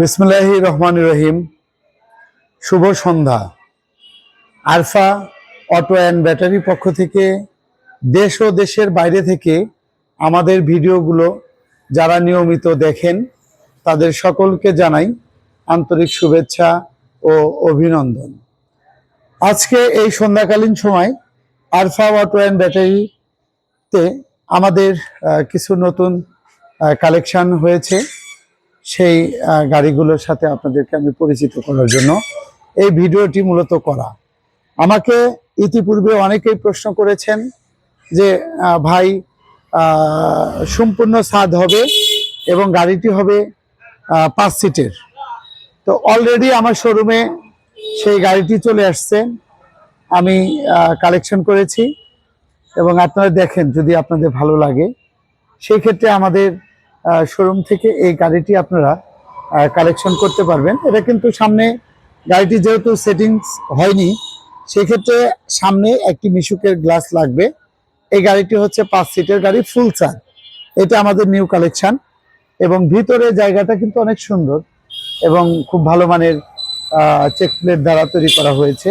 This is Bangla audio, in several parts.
বিসমুল্লাহ রহমান রহিম। শুভ সন্ধ্যা। আরফা অটো অ্যান্ড ব্যাটারি পক্ষ থেকে দেশ ও দেশের বাইরে থেকে আমাদের ভিডিওগুলো যারা নিয়মিত দেখেন, তাদের সকলকে জানাই আন্তরিক শুভেচ্ছা ও অভিনন্দন। আজকে এই সন্ধ্যাকালীন সময় আরফা অটো অ্যান্ড ব্যাটারিতে আমাদের কিছু নতুন কালেকশন হয়েছে। সেই গাড়িগুলোর সাথে আপনাদেরকে আমি পরিচিত করার জন্য এই ভিডিওটি মূলত করা। আমাকে ইতিপূর্বে অনেকেই প্রশ্ন করেছেন যে ভাই সম্পূর্ণ স্বাদ হবে এবং গাড়িটি হবে পাঁচ সিটের। তো অলরেডি আমার শোরুমে সেই গাড়িটি চলে আসছে। আমি কালেকশন করেছি এবং আপনারা দেখেন যদি আপনাদের ভালো লাগে। সেই ক্ষেত্রে আমাদের শোরুম থেকে এই গাড়িটি আপনারা কালেকশন করতে পারবেন। এটা কিন্তু সামনে গাড়িটি যেহেতু সেটিংস হয়নি, সেক্ষেত্রে সামনে একটি মিশুকের গ্লাস লাগবে। এই গাড়িটি হচ্ছে পাঁচ সিটের গাড়ি ফুল চার্জ এটা আমাদের নিউ কালেকশন এবং ভিতরে জায়গাটা কিন্তু অনেক সুন্দর এবং খুব ভালো মানের চেক প্লেট দ্বারা তৈরি করা হয়েছে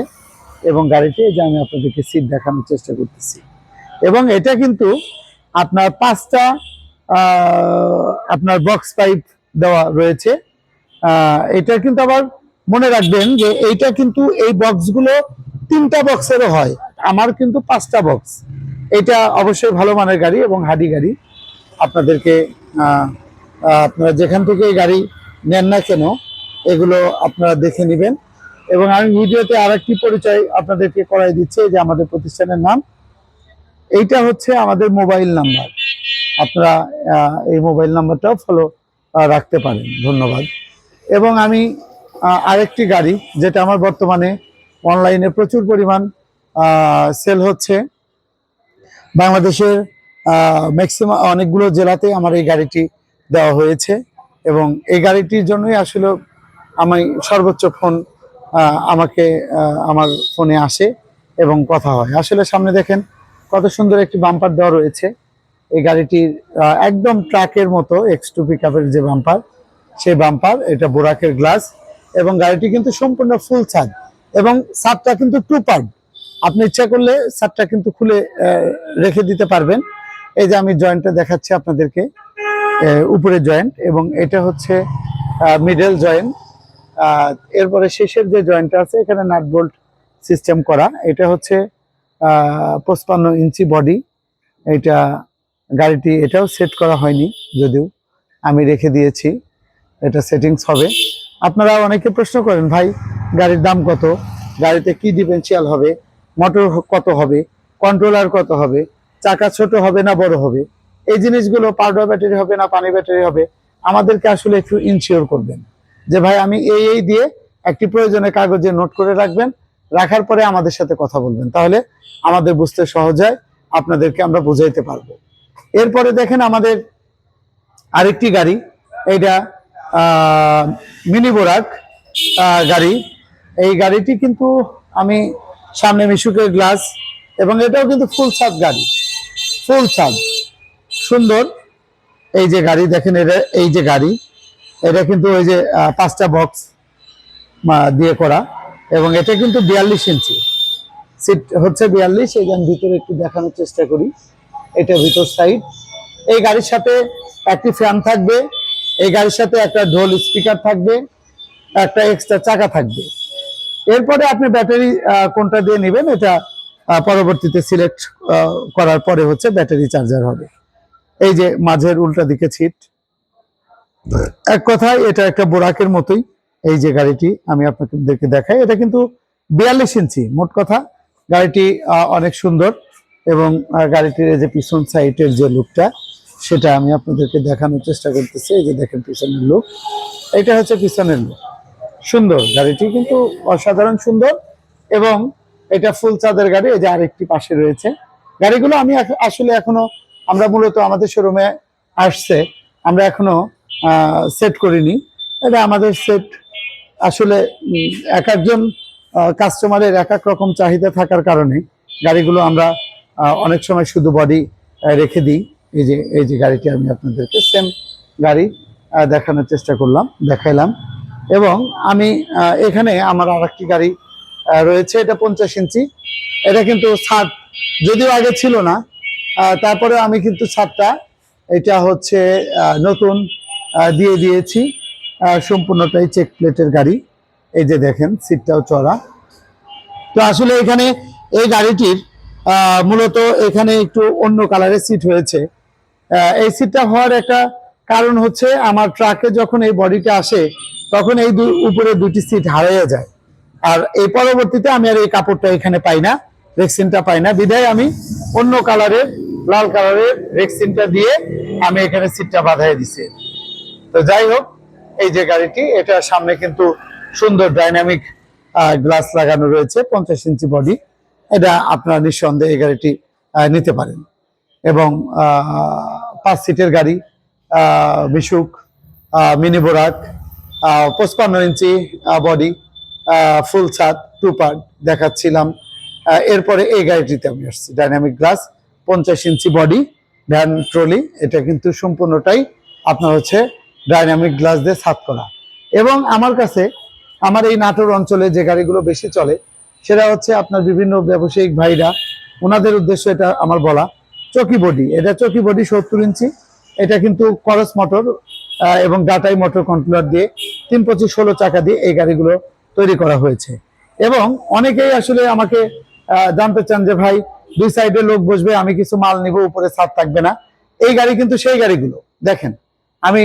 এবং গাড়িটি যে আমি আপনাদেরকে সিট দেখানোর চেষ্টা করতেছি। এবং এটা কিন্তু আপনার পাঁচটা আপনার বক্স পাইপ দেওয়া রয়েছে। এটা কিন্তু আবার মনে রাখবেন যে এইটা কিন্তু এই বক্সগুলো তিনটা বক্সেরও হয়। আমার কিন্তু পাঁচটা বক্স এটা অবশ্যই ভালো মানের গাড়ি এবং হাডি গাড়ি। আপনাদেরকে আপনারা যেখান থেকে এই গাড়ি নেন না কেন, এগুলো আপনারা দেখে নেবেন। এবং আমি ভিডিওতে আর একটি পরিচয় আপনাদেরকে করাই দিচ্ছি, যে আমাদের প্রতিষ্ঠানের নাম। এইটা হচ্ছে আমাদের মোবাইল নাম্বার। আপনারা এই মোবাইল নাম্বারটাও ফলো রাখতে পারেন। ধন্যবাদ। এবং আমি আরেকটি গাড়ি, যেটা আমার বর্তমানে অনলাইনে প্রচুর পরিমাণ সেল হচ্ছে। বাংলাদেশের ম্যাক্সিমাম অনেকগুলো জেলাতে আমার এই গাড়িটি দেওয়া হয়েছে। এবং এই গাড়িটির জন্যই আসলে আমি সর্বোচ্চ ফোন আমাকে আমার ফোনে আসে এবং কথা হয়। আসলে সামনে দেখেন, কত সুন্দর একটি বাম্পার দেওয়া রয়েছে। এই গাড়িটির একদম ট্রাকের মতো এক্স টু পিক যে বাম্পার সেই বাম্পার এটা বোরাকের গ্লাস এবং গাড়িটি কিন্তু সম্পূর্ণ ফুল ছাদ এবং ছাদটা কিন্তু টু পার্ট আপনি ইচ্ছা করলে ছাদটা কিন্তু খুলে রেখে দিতে পারবেন। এই যে আমি জয়েন্টটা দেখাচ্ছি আপনাদেরকে উপরে জয়েন্ট এবং এটা হচ্ছে মিডল জয়েন্ট এরপরে শেষের যে জয়েন্টটা আছে, এখানে নাট বোল্ট সিস্টেম করা। এটা হচ্ছে পঁচপান্ন ইঞ্চি বডি এটা গাড়িটি এটাও সেট করা হয়নি যদিও আমি রেখে দিয়েছি। এটা সেটিংস হবে। আপনারা অনেকে প্রশ্ন করেন, ভাই, গাড়ির দাম কত? গাড়িতে কি ডিফারেন্সিয়াল হবে? মোটর কত হবে? কন্ট্রোলার কত হবে? চাকা ছোট হবে না বড় হবে? এই জিনিসগুলো পাউডার ব্যাটারি হবে না পানি ব্যাটারি হবে? আমাদেরকে আসলে একটু ইনশিওর করবেন। যে, ভাই, আমি এই এই দিয়ে একটি প্রয়োজনে কাগজে নোট করে রাখবেন, রাখার পরে আমাদের সাথে কথা বলবেন। তাহলে আমাদের বুঝতে সহজ হয়, আপনাদেরকে আমরা বুঝাইতে পারব। এরপরে দেখেন আমাদের আরেকটি গাড়ি। এটা মিনি বোরাক গাড়ি। এই গাড়িটি কিন্তু আমি সামনে মিশুকের গ্লাস এবং এটাও কিন্তু ফুল ছাদ গাড়ি। ফুল ছাদ। সুন্দর। এই যে গাড়ি দেখেন, এটা এই যে গাড়ি। এটা কিন্তু ওই যে পাঁচটা বক্স দিয়ে করা। এবং এটা কিন্তু বিয়াল্লিশ ইঞ্চি। সিট হচ্ছে বিয়াল্লিশ, এই যে ভিতরে একটু দেখানোর চেষ্টা করি। এটা ভিতর সাইড এই গাড়ির সাথে একটি ফ্যান থাকবে, এই গাড়ির সাথে একটা ঢোল স্পিকার থাকবে, একটা এক্সট্রা চাকা থাকবে। এরপরে আপনি ব্যাটারি কোনটা দিয়ে নেবেন এটা পরবর্তীতে সিলেক্ট করার পরে হচ্ছে ব্যাটারি চার্জার হবে। এই যে মাঝের উল্টা দিকে ছিট এক কথায় এটা একটা বোরাকের মতোই এই যে গাড়িটি আমি আপনাদেরকে দেখাই। এটা কিন্তু বিয়াল্লিশ ইঞ্চি, মোট কথা। গাড়িটি অনেক সুন্দর। এবং গাড়িটির যে পিছন সাইডের যে লুকটা, সেটা আমি আপনাদেরকে দেখানোর চেষ্টা করতেছি। এই যে দেখেন পিছনের লুক। এটা হচ্ছে পিছনের লুক। সুন্দর গাড়িটি, কিন্তু অসাধারণ সুন্দর। এবং এটা ফুল চাঁদের গাড়ি, এই যে আরেকটি পাশে রয়েছে। গাড়িগুলো আমি আসলে এখনও আমরা মূলত আমাদের শোরুমে আসছে। আমরা এখনও সেট করিনি। এটা আমাদের সেট আসলে এক একজন কাস্টমারের এক এক রকম চাহিদা থাকার কারণে গাড়িগুলো আমরা অনেক সময় শুধু বডি রেখে দিই। এই যে এই যে গাড়িটি আমি আপনাদেরকে সেম গাড়ি দেখানোর চেষ্টা করলাম, দেখাইলাম। এবং আমি এখানে আমার আর একটি গাড়ি রয়েছে, এটা পঞ্চাশ ইঞ্চি। এটা কিন্তু ছাদ, যদিও আগে ছিল না। তারপরে আমি কিন্তু ছাদটা, এটা হচ্ছে নতুন দিয়ে দিয়েছি। সম্পূর্ণটাই চেক প্লেটের গাড়ি। এই যে দেখেন সিটটাও চড়া তো আসলে এখানে এই গাড়িটির মূলত এখানে একটু অন্য কালারের সিট হয়েছে। এই সিটটা হওয়ার একটা কারণ হচ্ছে আমার ট্রাকে যখন এই বডিটা আসে, তখন এই উপরে দুটি সিট হারিয়ে যায়। আর এই পরবর্তীতে আমি আর এই কাপড়টা এখানে পাই না রেক্সিনটা পাই না। বিধায় আমি অন্য কালারের লাল কালারের রেক্সিনটা দিয়ে আমি এখানে সিটটা বাঁধাই দিছি। তো যাই হোক, এই যে গাড়িটি এটা সামনে কিন্তু সুন্দর ডাইনামিক গ্লাস লাগানো রয়েছে, পঞ্চাশ ইঞ্চি বডি এটা আপনারা নিঃসন্দেহে এই গাড়িটি নিতে পারেন। এবং পাঁচ সিটের গাড়ি মিশুক মিনি বোরাক পঁচপান্ন ইঞ্চি বডি ফুল ছাদ, টু পার্ট দেখাচ্ছিলাম। এরপরে এই গাড়িটিতে আমি আসছি, ডাইনামিক গ্লাস, পঞ্চাশ ইঞ্চি বডি, ভ্যান, ট্রলি, এটা কিন্তু সম্পূর্ণটাই আপনার হচ্ছে ডাইনামিক গ্লাস দিয়ে ছাদ করা। এবং আমার কাছে, আমার এই নাটোর অঞ্চলে যে গাড়িগুলো বেশি চলে সেটা হচ্ছে আপনার বিভিন্ন ব্যবসায়িক ভাইরা, ওনাদের উদ্দেশ্য এটা আমার বলা। চকি বডি, এটা চকি বডি সত্তর ইঞ্চি, এটা কিন্তু করস মোটর এবং ডাটাই মোটর কন্ট্রোলার দিয়ে, তিন পঁচিশ ষোলো চাকা দিয়ে এই গাড়িগুলো তৈরি করা হয়েছে। এবং অনেকেই আসলে আমাকে জানতে চান যে, ভাই, দুই সাইডে লোক বসবে, আমি কিছু মাল নিব, উপরে ছাদ থাকবে না। এই গাড়ি কিন্তু সেই গাড়িগুলো। দেখেন, আমি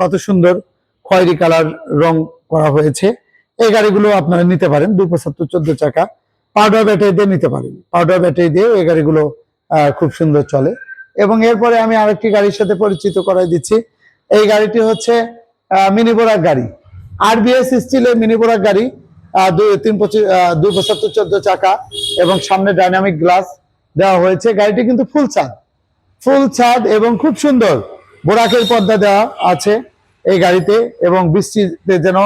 কত সুন্দর খয়েরি কালার রং করা হয়েছে। এই গাড়িগুলো আপনারা নিতে পারেন, দুই পঁচাত্তর চোদ্দ চাকা। পাউডার ব্যাটারি দিয়ে নিতে পারেন। পাউডার ব্যাটারি দিয়ে এই গাড়িগুলো খুব সুন্দর চলে। এবং এরপরে আমি আরেকটি গাড়ির সাথে পরিচিত করাই দিচ্ছি। এই গাড়িটি হচ্ছে মিনি বোরাক গাড়ি। আরবিএস স্টিলের মিনি বোরাক গাড়ি দুই, তিন পঁচিশ দুই পঁচাত্তর চোদ্দ চাকা এবং সামনে ডাইনামিক গ্লাস দেওয়া হয়েছে। গাড়িটি কিন্তু ফুল ছাদ। ফুল ছাদ এবং খুব সুন্দর। বোরাকের পর্দা দেওয়া আছে এই গাড়িতে এবং বৃষ্টিতে যেন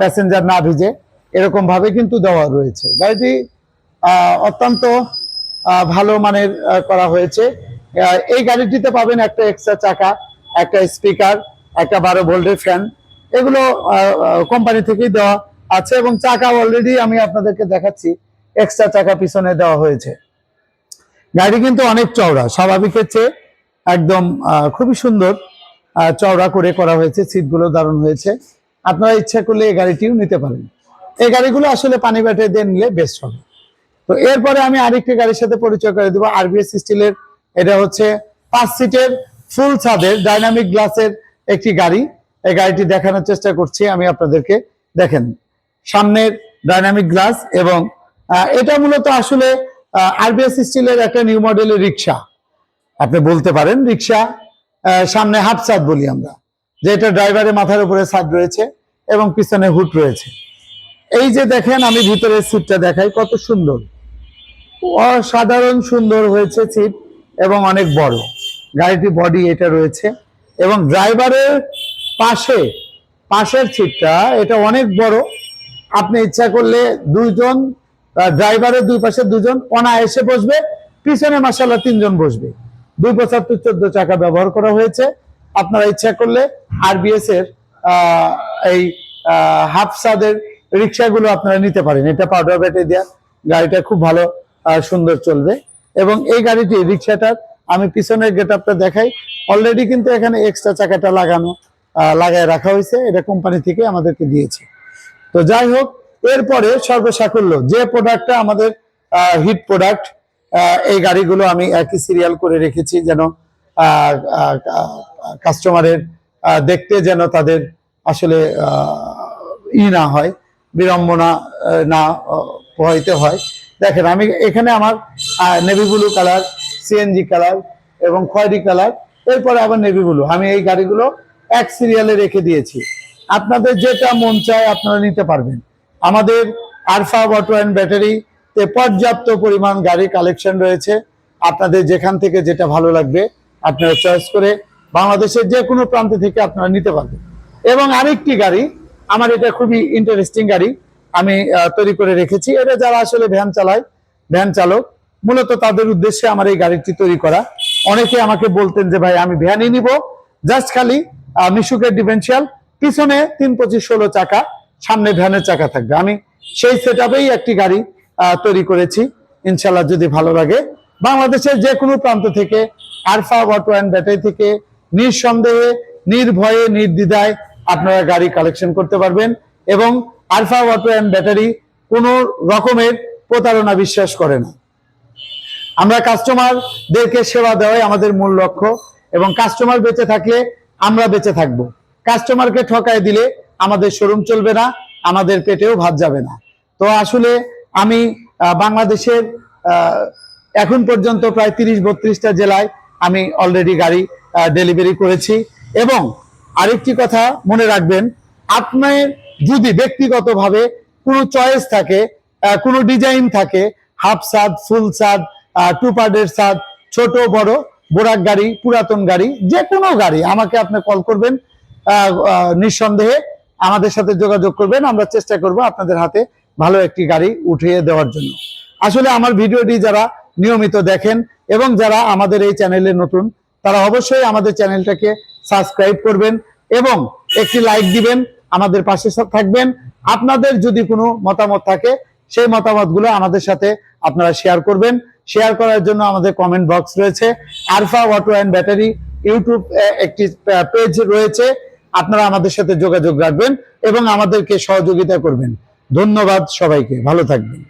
প্যাসেঞ্জার না ভিজে এরকম ভাবে কিন্তু দেওয়া রয়েছে। গাড়িটি অত্যন্ত ভালো মানের করা হয়েছে। এই গাড়িটিতে পাবেন একটা এক্সট্রা চাকা, একটা স্পিকার একটা বারো ভোল্টের ফ্যান এগুলো কোম্পানি থেকেই দেওয়া আছে এবং চাকা অলরেডি আমি আপনাদেরকে দেখাচ্ছি এক্সট্রা চাকা পিছনে দেওয়া হয়েছে। গাড়ি কিন্তু অনেক চওড়া, স্বাভাবিকের চেয়ে একদম খুবই সুন্দর চওড়া করে করা হয়েছে সিটগুলো দারুণ হয়েছে। আপনারা ইচ্ছা করলে এই গাড়িটিও নিতে পারেন। এই গাড়িগুলো আসলে পানি ব্যাটে দিয়ে নিলে বেস্ট হবে। তো এরপরে আমি আরেকটি গাড়ির সাথে পরিচয় করে দেবো আরবিএস স্টিলের। এটা হচ্ছে পাঁচ সিটের ফুল ছাদের, ডাইনামিক গ্লাসের একটি গাড়ি। এই গাড়িটি দেখানোর চেষ্টা করছি, আমি আপনাদেরকে দেখেন। সামনের ডাইনামিক গ্লাস এবং এটা মূলত আসলে আরবিএস স্টিলের একটা নিউ মডেলের রিক্সা। আপনি বলতে পারেন রিক্সা সামনে হাফ ছাদ বলি আমরা, যে এটা ড্রাইভারের মাথার উপরে ছাদ রয়েছে। এবং পিছনে হুট রয়েছে। এই যে দেখেন, আমি ভিতরের সিটটা দেখাই, কত সুন্দর। অসাধারণ সুন্দর হয়েছে সিট এবং অনেক বড়। গাড়িটি বডি এটা রয়েছে এবং ড্রাইভারের পাশে, পাশের সিটটা এটা অনেক বড়। আপনি ইচ্ছা করলে দুইজন ড্রাইভারের দুই পাশে দুজন অনায়াসে বসবে, পিছনে মাসাল্লাহ তিনজন বসবে। দুই পঁচাত্তর, চোদ্দ চাকা ব্যবহার করা হয়েছে। আপনারা ইচ্ছা করলে আরবিএস এর এই হাফ সাদের রিক্সাগুলো আপনারা নিতে পারেন। এটা পাউডার ব্যাটারি দেওয়া গাড়িটা খুব ভালো সুন্দর চলবে। এবং এই গাড়িটি রিক্সাটার আমি পিছনের গেট আপটা দেখাই। অলরেডি কিন্তু এখানে এক্সট্রা চাকাটা লাগানো লাগায় রাখা হয়েছে। এটা কোম্পানি থেকে আমাদেরকে দিয়েছে। তো যাই হোক, এরপরে সর্বসাকুল্য, যে প্রোডাক্টটা আমাদের হিট প্রোডাক্ট এই গাড়িগুলো আমি একই সিরিয়াল করে রেখেছি যেন কাস্টমারের দেখতে যেন তাদের আসলে ই না হয় বিড়ম্বনা না আহ, পোহাইতে হয়। দেখেন আমি এখানে আমার navy blue colour CNG colour এবং খয়েরি কালার এরপরে আবার নেভি ব্লু আমি এই গাড়িগুলো এক সিরিয়ালে রেখে দিয়েছি। আপনাদের যেটা মন চায় আপনারা নিতে পারবেন। আমাদের আরফা অটো অ্যান্ড ব্যাটারিতে পর্যাপ্ত পরিমাণ গাড়ি কালেকশন রয়েছে। আপনাদের যেখান থেকে যেটা ভালো লাগবে আপনারা চয়েস করে বাংলাদেশের যে কোনো প্রান্ত থেকে আপনারা নিতে পারবেন। এবং আরেকটি গাড়ি, আমার এটা খুবই ইন্টারেস্টিং গাড়ি আমি তৈরি করে রেখেছি। এটা যারা আসলে ভ্যান চালায়, ভ্যান চালক, মূলত তাদের উদ্দেশ্যে আমার এই গাড়িটি তৈরি করা। অনেকে আমাকে বলতেন যে, ভাই, আমি ভ্যানই নিব। জাস্ট খালি মিশুকের ডিফারেন্সিয়াল পিছনে তিন পঁচিশ ষোলো চাকা, সামনে ভ্যানের চাকা থাকবে। আমি সেই সেট একটি গাড়ি তৈরি করেছি। ইনশাল্লাহ যদি ভালো লাগে। বাংলাদেশের যে কোনো প্রান্ত থেকে, আরফা অটো অ্যান্ড ব্যাটারি থেকে, নিঃসন্দেহে, নির্ভয়ে, নির্দ্বিধায় আপনারা গাড়ি কালেকশন করতে পারবেন এবং আলফা অটো অ্যান্ড ব্যাটারি কোনো রকমের প্রতারণা বিশ্বাস করে না। আমরা কাস্টমারদেরকে সেবা দেওয়াই আমাদের মূল লক্ষ্য এবং কাস্টমার বেঁচে থাকলে আমরা বেঁচে থাকব। কাস্টমারকে ঠকায় দিলে আমাদের শোরুম চলবে না, আমাদের পেটেও ভাত যাবে না। তো আসলে আমি বাংলাদেশের এখন পর্যন্ত প্রায় তিরিশ বত্রিশটা জেলায় আমি অলরেডি গাড়ি ডেলিভারি করেছি এবং আরেকটি কথা মনে রাখবেন, আপনার যদি ব্যক্তিগতভাবে কোনো চয়েস থাকে কোনো ডিজাইন থাকে হাফ সাদ ফুল সাদ টু পার্টের সাদ ছোট, বড় বোরাক গাড়ি, পুরাতন গাড়ি যে কোনো গাড়ি, আমাকে আপনি কল করবেন নিঃসন্দেহে আমাদের সাথে যোগাযোগ করবেন, আমরা চেষ্টা করব আপনাদের হাতে ভালো একটি গাড়ি উঠিয়ে দেওয়ার জন্য। আসলে আমার ভিডিওটি যারা নিয়মিত দেখেন এবং যারা আমাদের এই চ্যানেলে নতুন, তারা অবশ্যই আমাদের চ্যানেলটাকে সাবস্ক্রাইব করবেন এবং একটি লাইক দিবেন, আমাদের পাশে থাকবেন। আপনাদের যদি কোনো মতামত থাকে, সেই মতামতগুলো আমাদের সাথে আপনারা শেয়ার করবেন। শেয়ার করার জন্য আমাদের কমেন্ট বক্স রয়েছে। Alpha auto and battery YouTube একটি পেজ রয়েছে। আপনারা আমাদের সাথে যোগাযোগ রাখবেন এবং আমাদেরকে সহযোগিতা করবেন। ধন্যবাদ সবাইকে। ভালো থাকবেন।